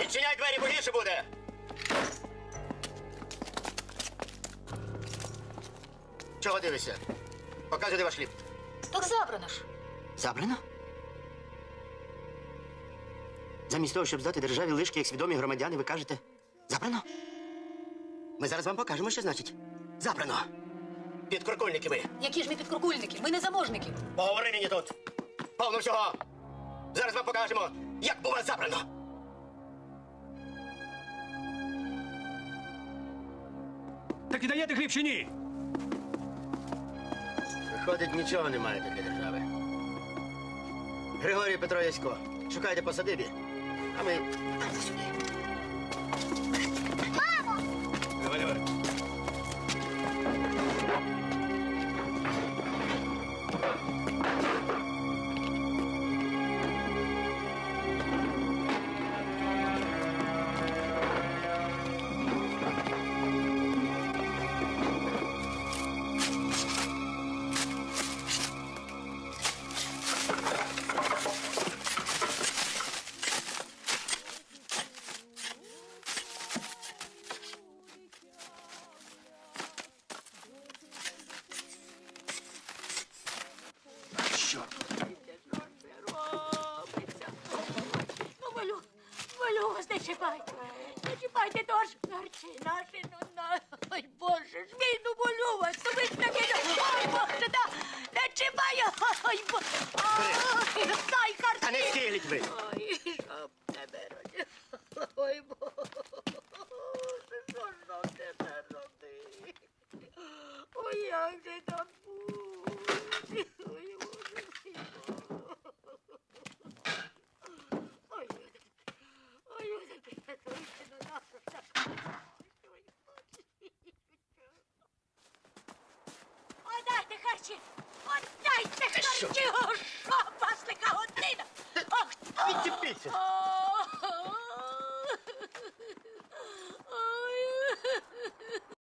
Відчиняй двері, бо гірше буде. Чого дивишся? Показуй, де ваш хліб. Так забрано ж. Забрано? Замість того, щоб здати державі лишки, як свідомі громадяни, ви кажете забрано? Ми зараз вам покажемо, що значить. Забрано. Підкуркульники ви. Які ж ми підкуркульники? Ми не заможники. Поговори мені тут. Повно всього. Зараз вам покажемо, як було забрано. Так і даєте хліб чи ні? Виходить, нічого не маєте для держави. Григорій Петро Ясько, шукайте по садибі, а ми сюди. Почекайте, почекайте, дощ гарчі, наші, ну, на... Ой, Боже, ж мій, ну, молю вас, то ви ж таки, ой, Боже, да, не чіпай, ой, Боже, ой, стай, харчі. Та не стіліть ви. Ой, що б тебе родив, ой, Боже, що ж нам тебе родив? Ой, як же там буде, ой, Боже, мій, Боже. Chodźcie! Oddajcie kościuch!